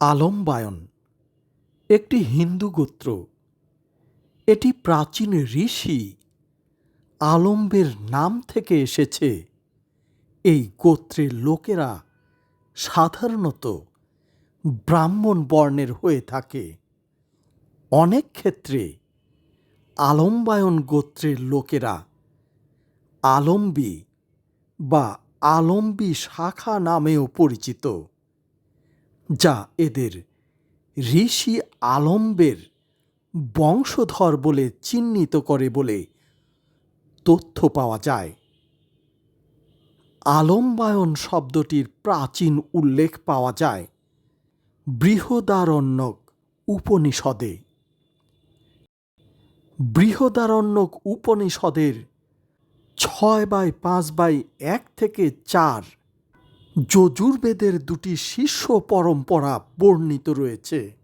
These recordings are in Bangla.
আলম্বায়ন। একটি হিন্দু গোত্র। এটি প্রাচীন ঋষি আলম্বের নাম থেকে এসেছে। এই গোত্রের লোকেরা সাধারণত ব্রাহ্মণ বর্ণের হয়ে থাকে। অনেক ক্ষেত্রে আলম্বায়ন গোত্রের লোকেরা আলম্বী বা আলম্বী শাখা নামেও পরিচিত। যা এদের ঋষি আলম্বের বংশধর বলে চিহ্নিত করে বলে তথ্য পাওয়া যায়। আলম্বায়ন শব্দটির প্রাচীন উল্লেখ পাওয়া যায় বৃহদারণ্যক উপনিষদে। বৃহদারণ্যক উপনিষদের ছয় বাই পাঁচ বাই এক থেকে চার যজুর্বেদের দুটি শিষ্য পরম্পরা বর্ণিত রয়েছে।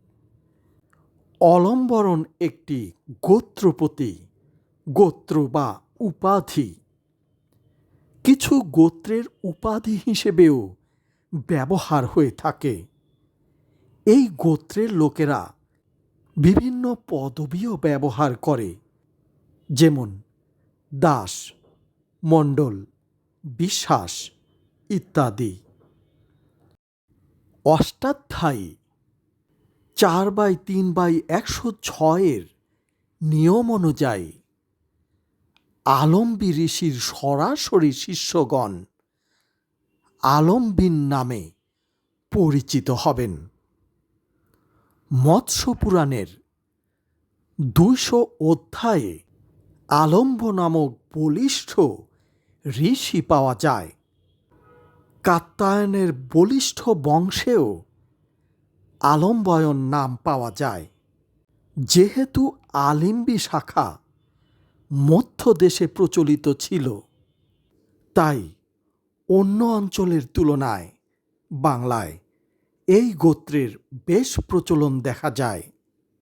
অলম্বরণ একটি গোত্রপতি, গোত্র বা উপাধি। কিছু গোত্রের উপাধি হিসেবেও ব্যবহার হয়ে থাকে। এই গোত্রের লোকেরা বিভিন্ন পদবীও ব্যবহার করে, যেমন দাস, মণ্ডল, বিশ্বাস ইত্যাদি। অষ্টাধ্যায়ী, চার বাই তিন বাই একশো ছয়ের নিয়ম অনুযায়ী আলম্বী ঋষির সরাসরি শিষ্যগণ আলম্বিন নামে পরিচিত হবেন। মৎস্য পুরাণের দুইশো অধ্যায়ে আলম্ব নামক বলিষ্ঠ ঋষি পাওয়া যায়। কাত্যায়নের বলিষ্ঠ বংশেও আলম্বয়ন নাম পাওয়া যায়। যেহেতু আলিম্বি শাখা মধ্য দেশে প্রচলিত ছিল, তাই অন্য অঞ্চলের তুলনায় বাংলায় এই গোত্রের বেশ প্রচলন দেখা যায়।